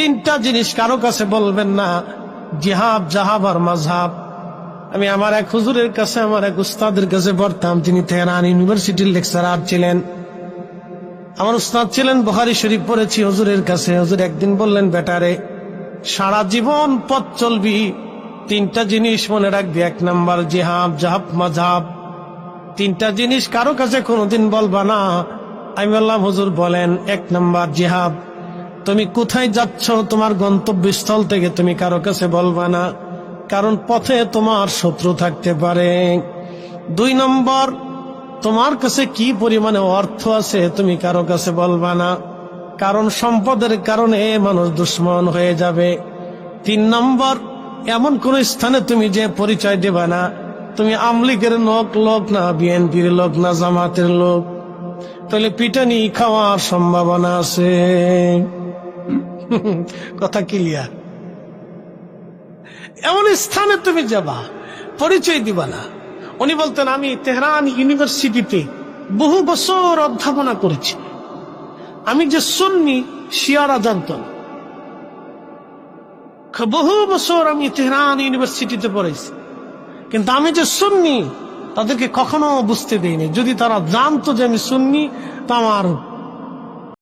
তিনটা জিনিস কারও কাছে বলবেন না জিহাব জাহাব আর মাঝহাব। আমি আমার এক হুজুরের কাছে, আমার এক উস্তাদের কাছে পড়তাম তিনি তেহরান ইউনিভার্সিটির লেকচারার ছিলেন। আমার উস্তাদ ছিলেন বহারি শরীফ পড়েছি হজুরের কাছে। হজুর একদিন বললেন, বেটারে, সারা জীবন পথ চলবি। তিনটা জিনিস মনে রাখবি। এক নাম্বার জিহাব জাহাব মাঝাব তিনটা জিনিস কারও কাছে কোনোদিন বলবা না। আমি বললাম, হুজুর, বলেন। এক নাম্বার জিহাব তুমি কোথায় যাচ্ছ? তোমার গন্তব্যস্থল থেকে তুমি কারও কাছে বলবা না। কারণ পথে তোমার শত্রু থাকতে পারে। দুই নম্বর, তোমার কাছে কি পরিমাণে অর্থ আছে তুমি কারও কাছে বলবা না। কারণ সম্পদের কারণে মানুষ দুশ্মন হয়ে যাবে। তিন নম্বর, এমন কোন স্থানে তুমি যে পরিচয় দেবা না। তুমি আমলিগের লোক লোক না, বিএনপির লোক না, জামাতের লোক। তাহলে পিটানি খাওয়ার সম্ভাবনা আছে। কথা ক্লিয়ার এমন স্থানে তুমি যাবা, পরিচয় দিবা না। উনি বলতেন, আমি তেহরান ইউনিভার্সিটিতে বহু বছর অধ্যাপনা করেছি। আমি যে সুন্নি, শিয়ারা জানত বহু বছর আমি তেহরান ইউনিভার্সিটিতে পড়েছি। কিন্তু আমি যে সুন্নি, তাদেরকে কখনো বুঝতে দেইনি। যদি তারা জানতো যে আমি সুন্নি, তা আমার